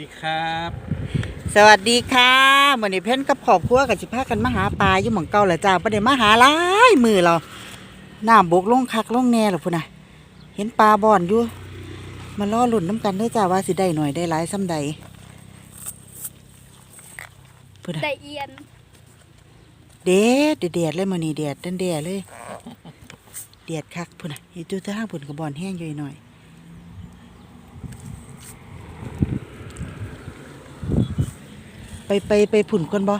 ดีครับ สวัสดีค่ะวันนี้เพ่นกับครอบครัวกับสิพากันมาหาปลาอยู่หม่องเก่าแหละจ้าประเดี๋ยวมาหาหลายมือเราน้ำบกลงคักลงแน่หรอพุ่นน่ะเห็นปลาบ่อนอยู่มาล่อหลุ่นน้ำกันเด้อจ้าว่าสิได้หน่อยได้หลายซ้ำใดพุ่นน่ะได้เอียนเด็ดเด็ดเลยมื้อนี้เด็ดเด็ดเด็ดเลยเด็ดคักพุ่นน่ะอยู่ตัวทางพุ่นกับ่อนแห้งอยู่หน่อย ไปไปไปผุ่นก่อนบ่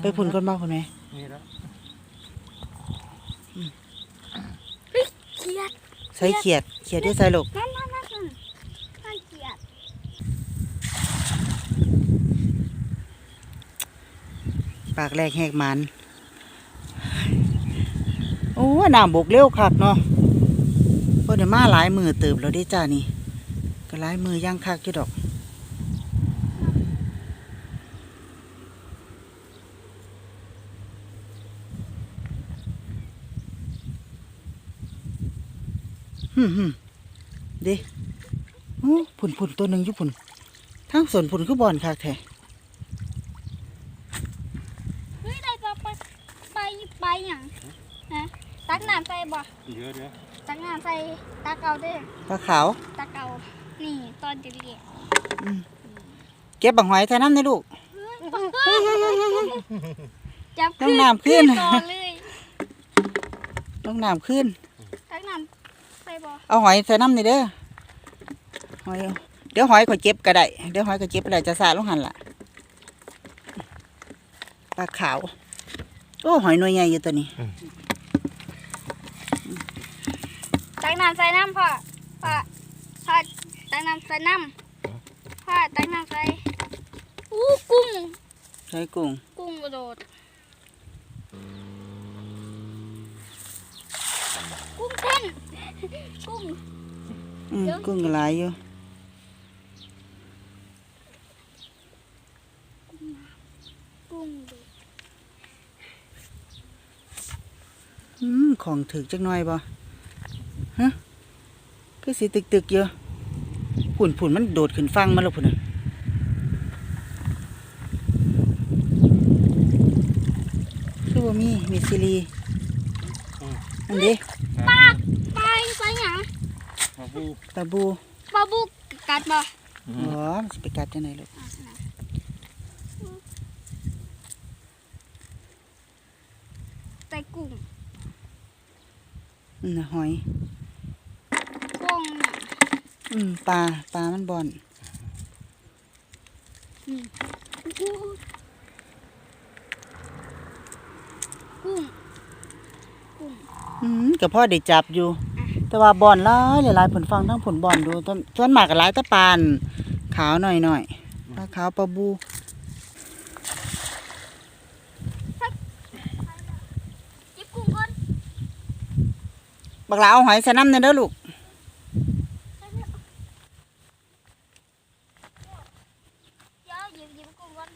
ไปผุ่นก่อนบ่คุณแม่นี่แล้วเกียดใส่เขียด เขียดได้ใส่ลูกนั่นนั่นนั่นนั่นนั่นเกียดปากแรกแหกมันโอ้น้ำบกเร็วคักเนาะเพราะเดี๋ยวมาหลายมือเติบแล้วเด้จ้านี่ ก็หลายมือย่างคักอยู่ดอก ฮึมฮึม เด้โอ้ผุนผุนตัวหนึ่งอยู่ผุนทั้งส่วนผุนคือบอนคักแท้เฮ้ยได้ปลาไปไปไปหยังฮะตักน้ำใส่บ่เดี๋ยวเดี๋ยวตักน้ำใส่ตักเอาเด้อปลาขาวตักเอานี่ตอนเด็กเก็บบังหอยใส่น้ำในลูกๆจับต้องน้ำขึ้นก่อนเลยต้องน้ำขึ้นตักน้ำใส่บ่ เอาหอยใส่น้ำนี่เด้อหอยเดี๋ยวหอยก็เจ็บก็ได้เดี๋ยวหอยก็เจ็บก็ได้จะสาลงหันละปลาขาวโอ้หอยหน่วยใหญ่อยู่ตัวนี้ตักน้ำใส่น้ำพ่อพ่อพ่อตักน้ำใส่น้ำพ่อตักน้ำใส่อู้กุ้งใส่กุ้งกุ้งกระโดดกุ้งเต้น กุ้งอืมเดี๋ยวกุ้งก็หลายอยู่กุ้งโดดอืมของถึกจักหน่อยบ่ฮะคือสิตึกๆอยู่ผุ่นผุ่นมันโดดขึ้นฟังมาแล้วพุ่นน่ะคือว่ามีมีซีรีอันนี้ป ลาปลาปลาหยังมาบูปลาบูปลาบุกกัดบ่อ๋อมันสิไปกัดจังไหนลูกใส่กุ้งอืมน่ะหอยกุ้งอืมปลาปลามันบ่อนกุ้งกุ้งกุ้งอืมก็พ่อได้จับอยู่ แต่ว่าบอนหลายหลายผลฟังทั้งผลบอนดูต้นส่วนมากก็หลายตะปานขาวหน่อยๆปลาขาวปลาบูบักลาเอาหอยใส่น้ำในเด้อลูก เดี๋ยวหยิบหยิบกุ้งก่อน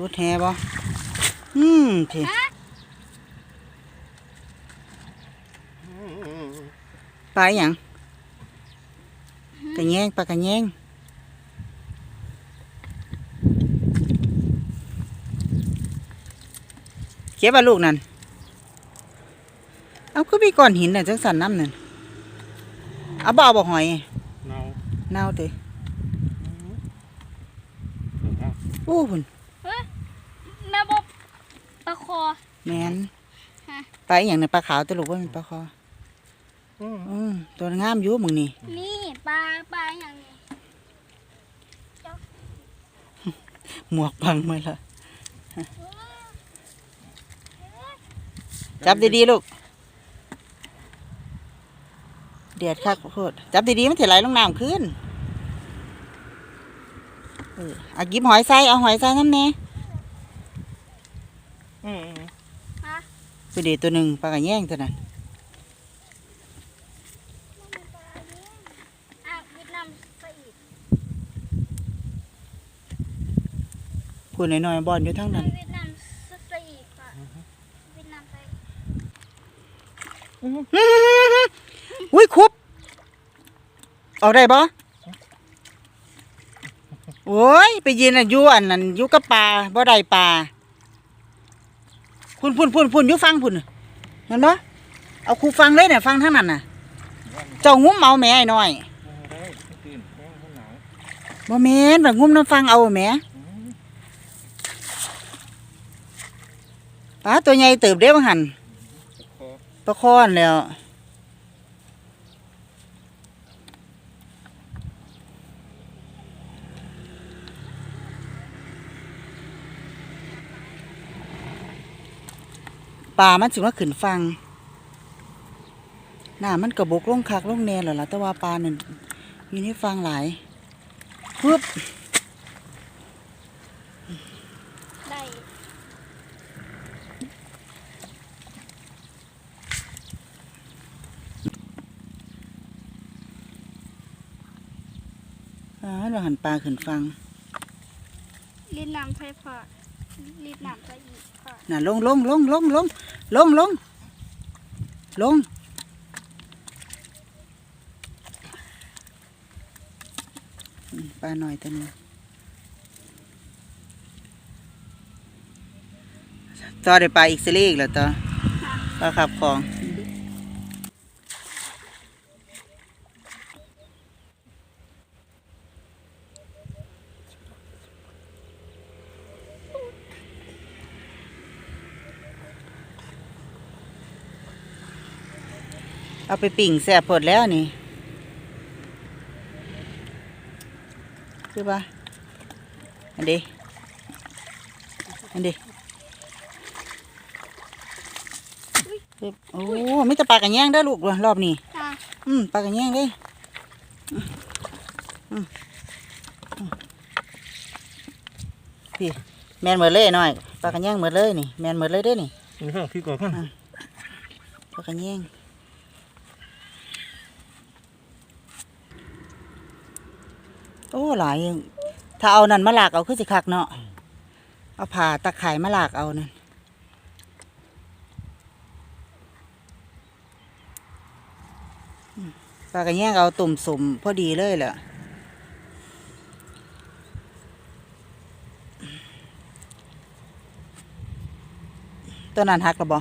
รถแฮบ่อืมทีฮะปลาอหยังกระแยงปลากระแยงเก็บว่าลูกนั่น เอาก็มีก้อนหินน่ะจังสันน้ำนั่น เอาบ่เอาบ่หอย เนาเน่าเตะเอาอู้หุ่นแม่บอก ปลาคอ แมนฮะ ปลาอหย่างในปลาขาวตลกว่าเป็นปลาคออืมอืมตัวงามอยู่มึงนี่นี่ปลาปลาอย่างนี้หมวกบังมาละจับดีๆลูกเดียดคักโคตรจับดีๆมันจะไหลลงน้ำขึ้นเออเอากิบหอยใส่เอาหอยใส่น้ำแน่ คือเดตัวหนึ่งปลากระแยงตัวนั้นพูดน้อยๆบอลอยู่ทั้งนั้นอุ้ยคุบเอาได้บ่โอ้ย ไปยืนอะยู่อันนั้นยู่กับปลาบ่ได้ปลา พุ่นพุ่นพุ่นพุ่นอยู่ฟังพุ่นเห็นบ่เอาครูฟังเลยเนี่ยฟังทั้งนั้นน่ะ เจ้างุ้มเอาแม่ไอ้น้อยบ่แม่ข้างหนแบบ่แม่นว่างุ้มน้ำฟังเอาแหม่ปลาตัวใหญ่เติบเด้บ่หันประคอนแล้ว ปลามันสิว่าขึ้นฟังหน้ามันกระบกลงคักลงแน่แล้วล่ะแต่ว่าปลานั่นอยู่ในฟังหลายปึ๊บได้อ่าเราหันปลาขึ้นฟังรีดน้ำใส่พอ รีดน้ำใส่อีกพ่อน่ะลงลงลงลงลงลงลงลงปลาหน่อยตัวนี้ต่อได้ปลาอีกสิเลีอีกแล้วต่อปลาขับของ เอาไปปิ่งแสบผดแล้วนี่ คือปะอันเดีอันเดีปึ๊บโอ้ไม่จะปลากระแยงได้อลูกรอบนี้จ้าอืมปลากระแยงเลยอืมอืมอืมพี่แมนเหมือนเลยหน่อยปลากระแยงเหมือนเลยนี่แมนเหมือนเลยเด้อนี่นี่ข้างพี่ก่อนข้างปลากระแยง โอ้หลายอยู่ถ้าเอานั่นมาหลากเอาคือสิคักเนาะเอาผ่าตะไคร่มาหลากเอานั่นปลากระแยงเอาตุ่มสมพอดีเลยแหละตัวนั้นหักแล้วบ่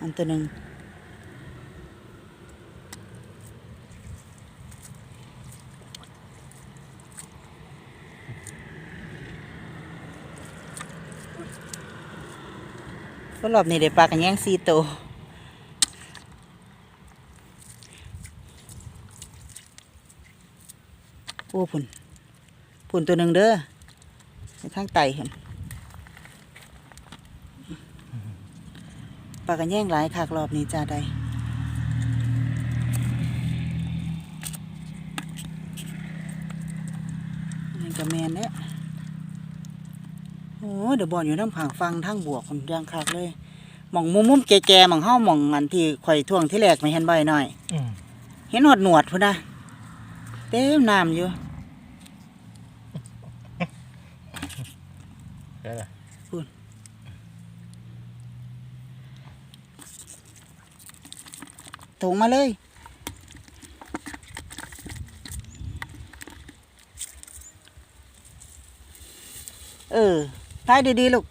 อันตัวหนึ่ง ก็รอบนี้ได้ปลากันแย่งสี่ตัวโอ้พุ่นพุ่นตัวหนึ่งเด้อในทางไตเห็นปลากันแย่งหลายคักรอบนี้จ้าใดนี่ก็แมนเนี่ย โอ้เดี๋ยวบอลอยู่น้ำผางฟังทั้งบวกคนย่างคักเลยหม่องมุมมุมๆแก่ๆหม่องเฮ้าหม่องอันที่ข่อยท่วงที่แรกไม่เห็นใบหน่อยอืมเห็นหอดหนวดพุ่นนะเต็มน้ำอยู่ได้ละถุงมาเลยเออ ท้ายดีๆลูก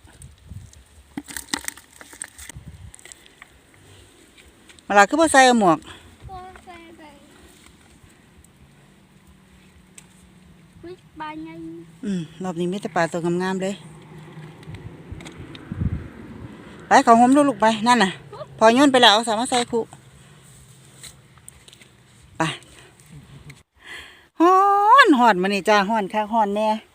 มาลาคือพ่ใส่เอาหมวกพ่อใส่ใส่วิบานยังอืมรอบนี้มีแต่ปลาตัวงามๆเลยไปเขาหอมลูกๆไปนั่นน่ะ พอโย้นไปแล้วเอาสามารถใส่คุไปฮ้อนหอนมานี่จ้าฮ้อนค่ะฮ้อนแน่อืม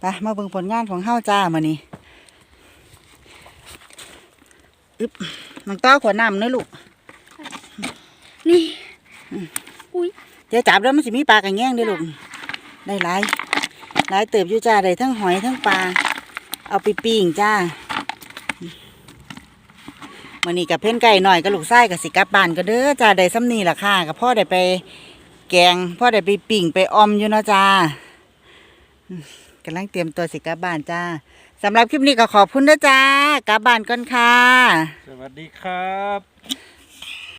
ไปมาเบิ่งผลงานของเฮาจ้ามานี่อึบน้องต้อขวดน้ำเนื้อะลูก นี่ อุ้ยเดี๋ยวจับแล้วมันสิมีปลากระแยงเด้วยลูก ได้หลายหลายเติบอยู่จ้า ได้ทั้งหอยทั้งปลา เอาไปปิ้งจ้ามื่อนี้กับเพ่นไก่หน่อยกับลูกไส้กับสิกลับบ้านก็เด้อจ้า ได้ซ้ำนี่ล่ะค่ะกับพ่อได้ไป แกงพ่อได้ไปปิ่งไปอมอยู่เนาะจ้ากำลังเตรียมตัวสิกลับบ้านจ้าสำหรับคลิปนี้ก็ขอบคุณนะจ้ากลับบ้านก่อนค่ะ สวัสดีครับ